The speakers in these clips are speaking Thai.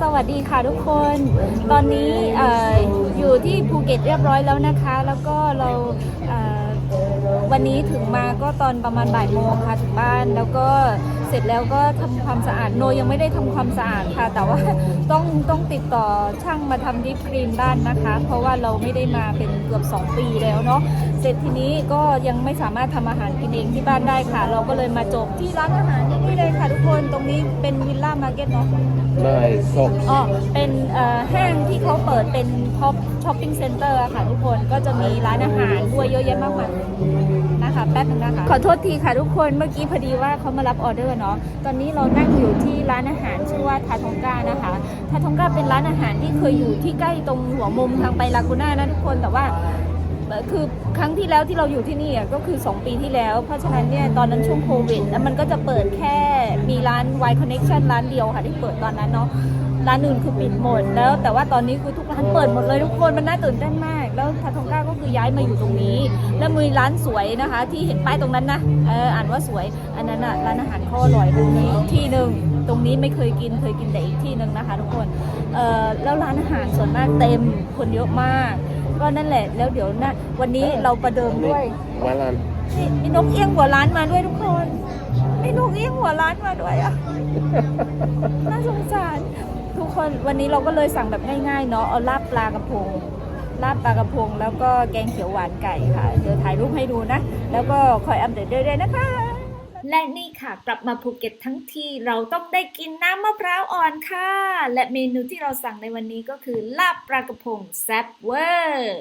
สวัสดีค่ะทุกคน ตอนนี้ออยู่ที่ภูเก็ตเรียบร้อยแล้วนะคะ แล้วก็เราเวันนี้ถึงมาก็ตอนประมาณบ่ายโมงค่ะถึงบ้านแล้วก็เสร็จแล้วก็ทำความสะอาดโนยังไม่ได้ทำความสะอาดค่ะ แต่ว่าต้องต้องติดต่อช่างมาทำดิฟกรีนบ้านนะคะ เพราะว่าเราไม่ได้มาเป็นเกือบ 2 ปีแล้วเนาะเสร็จทีนี้ก็ยังไม่สามารถทำอาหารกินเองที่บ้านได้ค่ะ เราก็เลยมาจบที่ร้านอาหารที่นี่เลยค่ะทุกคน นี้เป็นวิลล่ามาร์เก็ตเนาะไม่ซอกอ๋อเป็นเอ่อห้างที่เขาเปิดเป็นท็อปช้อปปิ้งเซ็นเตอร์ค่ะทุกคนก็จะมีร้านอาหารด้วยเยอะแยะมากมายนะคะแป๊บนึงนะคะ ขอโทษทีค่ะทุกคนเมื่อกี้พอดีว่าเขามารับออเดอร์เนาะตอนนี้เรานั่งอยู่ที่ร้านอาหารชื่อว่าทาทงกานะคะทาทงกาเป็นร้านอาหารที่เคยอยู่ที่ใกล้ตรงหัวมุมทางไปลากูน่านะทุกคนแต่ว่าเอ่อ คือครั้งที่แล้วที่เราอยู่ที่นี่ก็คือ 2 ปีที่แล้ว เพราะฉะนั้นเนี่ยตอนนั้นช่วงโควิดแล้วมันก็จะเปิดแค่มีร้าน Y Connection ร้านเดียวค่ะที่เปิดตอนนั้นเนาะร้านอื่นคือปิดหมดแล้ว แต่ว่าตอนนี้คือทุกร้านเปิดหมดเลยทุกคนมันน่าตื่นเต้นมาก แล้วทาทงก้าก็คือย้ายมาอยู่ตรงนี้ แล้วมีร้านสวยนะคะ ที่เห็นป้ายตรงนั้นนะเอออ่านว่าสวย อันนั้นอะร้านอาหารเขาอร่อยตรงนี้ที่หนึ่งตรงนี้ไม่เคยกินเคยกินแต่อีกที่หนึ่งนะคะ ทุกคนเออแล้วร้านอาหารส่วนมากเต็มคนเยอะมาก ก็นั่นแหละ แล้วเดี๋ยวนะ วันนี้เราประเดิมด้วยวาลันนี่มีนกเอี้ยงหัวล้านมาด้วยทุกคนมีนกเอี้ยงหัวล้านมาด้วยอะน่าสงสารทุกคนวันนี้เราก็เลยสั่งแบบง่ายๆเนาะเอาลาบปลากระพงลาบปลากระพง แล้วก็แกงเขียวหวานไก่ค่ะ เดี๋ยวถ่ายรูปให้ดูนะ แล้วก็คอยอัปเดตเรื่อยๆนะคะ และนี่ค่ะกลับมาภูเก็ตทั้งทีเราต้องได้กินน้ำมะพร้าวอ่อนค่ะ และเมนูที่เราสั่งในวันนี้ก็คือลาบปลากระพงแซ่บเวอร์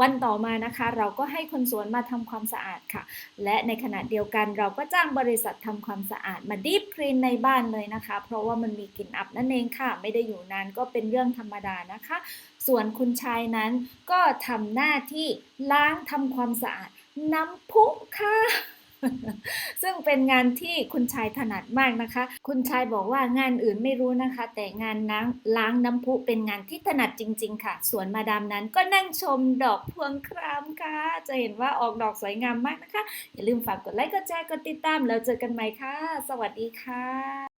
วันต่อมานะคะ เราก็ให้คนสวนมาทำความสะอาดค่ะ และในขณะเดียวกันเราก็จ้างบริษัททำความสะอาดมาดีฟคลีนในบ้านเลยนะคะ เพราะว่ามันมีกลิ่นอับนั่นเองค่ะ ไม่ได้อยู่นานก็เป็นเรื่องธรรมดานะคะ ส่วนคุณชายนั้นก็ทำหน้าที่ล้างทำความสะอาดน้ำพุค่ะ ซึ่งเป็นงานที่คุณชายถนัดมากนะคะ คุณชายบอกว่างานอื่นไม่รู้นะคะ แต่งานล้างล้างน้ำพุเป็นงานที่ถนัดจริง ๆ ค่ะ ส่วนมาดามนั้นก็นั่งชมดอกพวงครามค่ะ จะเห็นว่าออกดอกสวยงามมากนะคะ อย่าลืมฝากกดไลค์กดแชร์กดติดตามแล้วเจอกันใหม่ค่ะ สวัสดีค่ะ